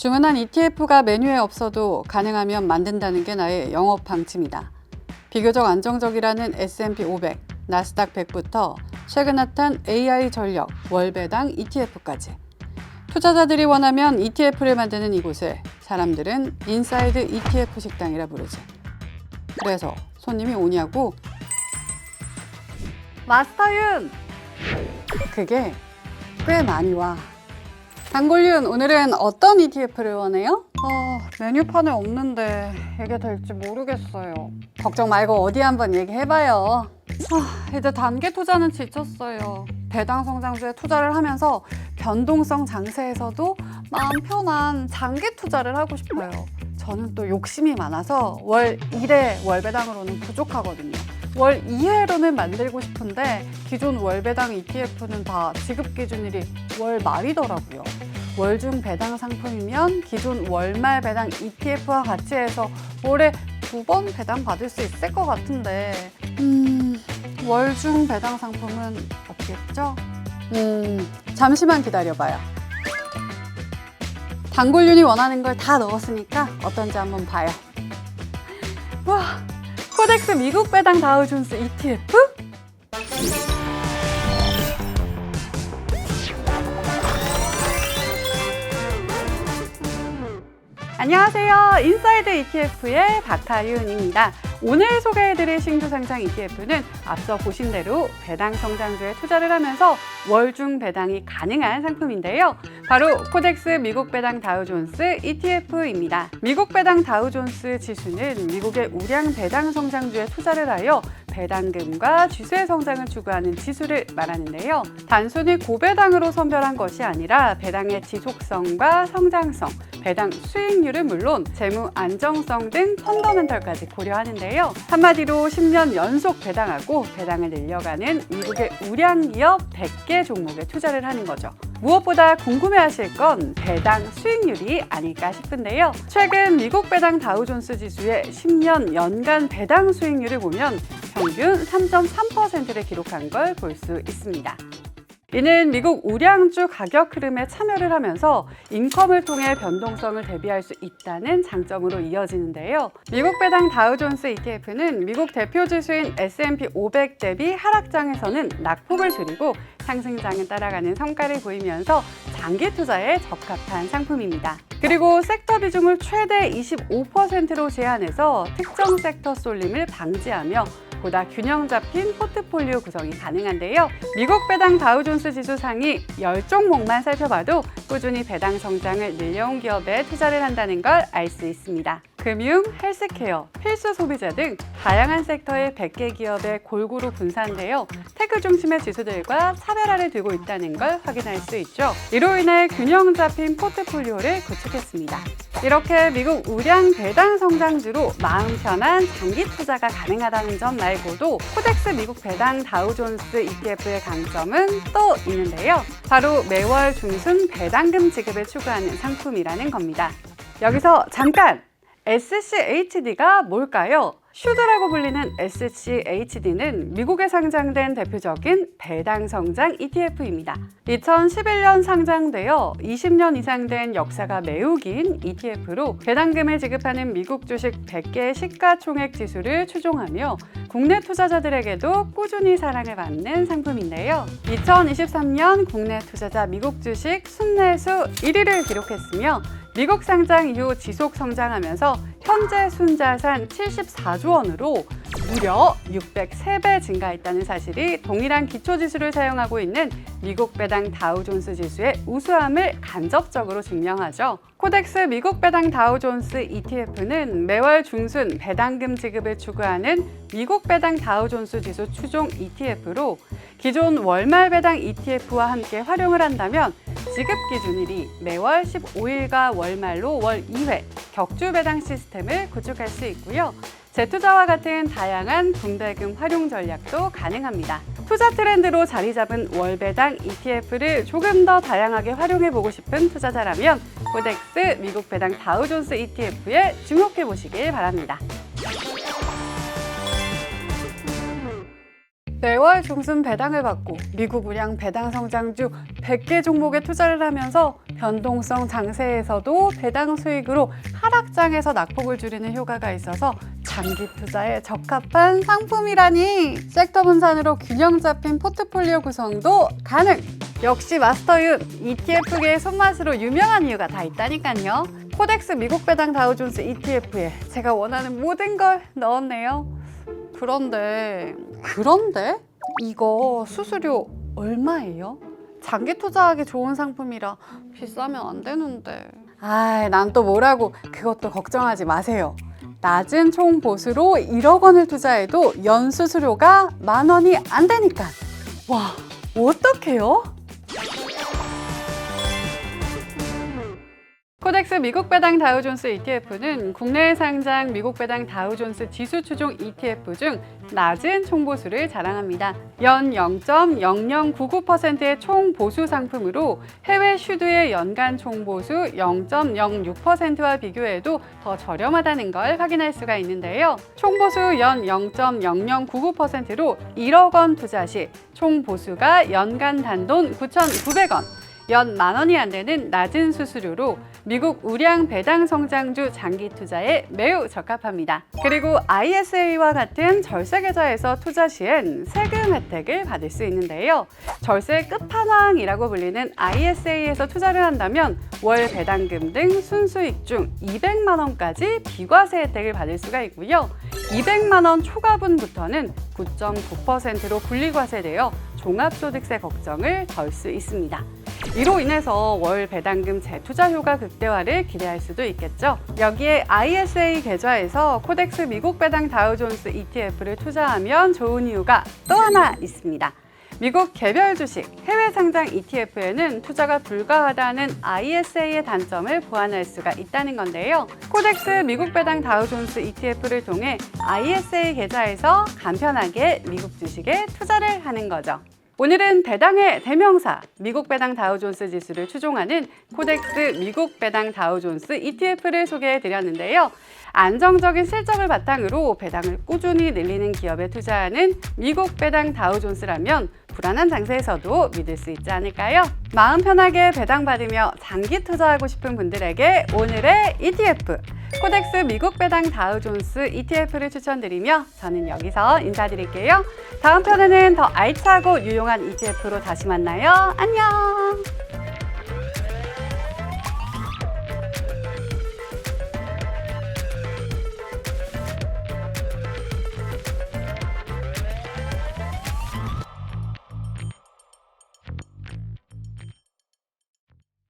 주문한 ETF가 메뉴에 없어도 가능하면 만든다는 게 나의 영업 방침이다. 비교적 안정적이라는 S&P 500, 나스닥 100부터 최근 핫한 AI 전력, 월배당 ETF까지. 투자자들이 원하면 ETF를 만드는 이곳을 사람들은 인사이드 ETF 식당이라 부르지. 그래서 손님이 오냐고? 마스터윤! 그게 꽤 많이 와. 단골윤, 오늘은 어떤 ETF를 원해요? 어, 메뉴판에 없는데 이게 될지 모르겠어요. 걱정 말고 어디 한번 얘기해봐요. 아, 이제 단기 투자는 지쳤어요. 배당 성장주에 투자를 하면서 변동성 장세에서도 마음 편한 장기 투자를 하고 싶어요. 저는 또 욕심이 많아서 월 1회 월배당으로는 부족하거든요. 월 2회로는 만들고 싶은데 기존 월배당 ETF는 다 지급 기준일이 월 말이더라고요. 월중 배당 상품이면 기존 월말 배당 ETF와 같이 해서 월에 두번 배당 받을 수 있을 것 같은데 음, 월중 배당 상품은 없겠죠? 음, 잠시만 기다려봐요. 단골윤이 원하는 걸 다 넣었으니까 어떤지 한번 봐요. 와, 코덱스 미국 배당 다우존스 ETF? 안녕하세요. 인사이드 ETF의 박하윤입니다. 오늘 소개해드릴 신규 상장 ETF는 앞서 보신 대로 배당 성장주에 투자를 하면서 월중 배당이 가능한 상품인데요. 바로 코덱스 미국 배당 다우존스 ETF입니다. 미국 배당 다우존스 지수는 미국의 우량 배당 성장주에 투자를 하여 배당금과 지수의 성장을 추구하는 지수를 말하는데요. 단순히 고배당으로 선별한 것이 아니라 배당의 지속성과 성장성, 배당 수익률은 물론 재무 안정성 등 펀더멘털까지 고려하는데요. 한마디로 10년 연속 배당하고 배당을 늘려가는 미국의 우량 기업 100개 종목에 투자를 하는 거죠. 무엇보다 궁금해하실 건 배당 수익률이 아닐까 싶은데요. 최근 미국 배당 다우존스 지수의 10년 연간 배당 수익률을 보면 평균 3.3%를 기록한 걸 볼 수 있습니다. 이는 미국 우량주 가격 흐름에 참여를 하면서 인컴을 통해 변동성을 대비할 수 있다는 장점으로 이어지는데요. 미국 배당 다우존스 ETF는 미국 대표 지수인 S&P 500 대비 하락장에서는 낙폭을 줄이고 상승장은 따라가는 성과를 보이면서 장기 투자에 적합한 상품입니다. 그리고 섹터 비중을 최대 25%로 제한해서 특정 섹터 쏠림을 방지하며 보다 균형 잡힌 포트폴리오 구성이 가능한데요. 미국 배당 다우존스 지수 상위 10종목만 살펴봐도 꾸준히 배당 성장을 늘려온 기업에 투자를 한다는 걸 알 수 있습니다. 금융, 헬스케어, 필수 소비자 등 다양한 섹터의 100개 기업에 골고루 분산되어 테크 중심의 지수들과 차별화를 두고 있다는 걸 확인할 수 있죠. 이로 인해 균형 잡힌 포트폴리오를 구축했습니다. 이렇게 미국 우량 배당 성장주로 마음 편한 장기 투자가 가능하다는 점 말고도 코덱스 미국 배당 다우존스 ETF의 강점은 또 있는데요. 바로 매월 중순 배당금 지급을 추구하는 상품이라는 겁니다. 여기서 잠깐! SCHD가 뭘까요? 슈드라고 불리는 SCHD는 미국에 상장된 대표적인 배당 성장 ETF입니다. 2011년 상장되어 20년 이상 된 역사가 매우 긴 ETF로 배당금을 지급하는 미국 주식 100개의 시가총액 지수를 추종하며 국내 투자자들에게도 꾸준히 사랑을 받는 상품인데요. 2023년 국내 투자자 미국 주식 순매수 1위를 기록했으며 미국 상장 이후 지속 성장하면서 현재 순자산 74조 원으로 무려 603배 증가했다는 사실이 동일한 기초지수를 사용하고 있는 미국 배당 다우존스 지수의 우수함을 간접적으로 증명하죠. 코덱스 미국 배당 다우존스 ETF는 매월 중순 배당금 지급을 추구하는 미국 배당 다우존스 지수 추종 ETF로 기존 월말 배당 ETF와 함께 활용을 한다면 지급 기준일이 매월 15일과 월말로 월 2회 격주 배당 시스템 을 구축할 수 있고요. 재투자와 같은 다양한 분배금 활용 전략도 가능합니다. 투자 트렌드로 자리 잡은 월배당 ETF를 조금 더 다양하게 활용해 보고 싶은 투자자라면 코덱스 미국 배당 다우존스 ETF에 주목해 보시길 바랍니다. 매월 중순 배당을 받고 미국 우량 배당 성장주 100개 종목에 투자를 하면서 변동성 장세에서도 배당 수익으로 하락장에서 낙폭을 줄이는 효과가 있어서 장기 투자에 적합한 상품이라니. 섹터 분산으로 균형 잡힌 포트폴리오 구성도 가능. 역시 마스터윤 ETF계의 손맛으로 유명한 이유가 다 있다니까요. 코덱스 미국 배당 다우존스 ETF에 제가 원하는 모든 걸 넣었네요. 그런데 그런데 이거 수수료 얼마예요? 장기 투자하기 좋은 상품이라 비싸면 안 되는데. 아, 난또 뭐라고 그것도 걱정하지 마세요. 낮은 총 보수로 1억 원을 투자해도 연 수수료가 만 원이 안 되니까. 와, 어떡해요? 코덱스 미국 배당 다우존스 ETF는 국내에 상장 미국 배당 다우존스 지수 추종 ETF 중 낮은 총보수를 자랑합니다. 연 0.0099%의 총보수 상품으로 해외 슈드의 연간 총보수 0.06%와 비교해도 더 저렴하다는 걸 확인할 수가 있는데요. 총보수 연 0.0099%로 1억 원 투자 시 총보수가 연간 단돈 9,900원, 연 만 원이 안 되는 낮은 수수료로 미국 우량 배당 성장주 장기 투자에 매우 적합합니다. 그리고 ISA와 같은 절세 계좌에서 투자 시엔 세금 혜택을 받을 수 있는데요. 절세 끝판왕이라고 불리는 ISA에서 투자를 한다면 월 배당금 등 순수익 중 200만 원까지 비과세 혜택을 받을 수가 있고요. 200만 원 초과분부터는 9.9%로 분리과세되어 종합소득세 걱정을 덜 수 있습니다. 이로 인해서 월 배당금 재투자 효과 극대화를 기대할 수도 있겠죠. 여기에 ISA 계좌에서 코덱스 미국 배당 다우존스 ETF를 투자하면 좋은 이유가 또 하나 있습니다. 미국 개별 주식 해외 상장 ETF에는 투자가 불가하다는 ISA의 단점을 보완할 수가 있다는 건데요. 코덱스 미국 배당 다우존스 ETF를 통해 ISA 계좌에서 간편하게 미국 주식에 투자를 하는 거죠. 오늘은 배당의 대명사 미국 배당 다우존스 지수를 추종하는 코덱스 미국 배당 다우존스 ETF를 소개해 드렸는데요. 안정적인 실적을 바탕으로 배당을 꾸준히 늘리는 기업에 투자하는 미국 배당 다우존스라면 불안한 장세에서도 믿을 수 있지 않을까요? 마음 편하게 배당 받으며 장기 투자하고 싶은 분들에게 오늘의 ETF 코덱스 미국 배당 다우존스 ETF를 추천드리며 저는 여기서 인사드릴게요. 다음 편에는 더 알차고 유용한 ETF로 다시 만나요. 안녕!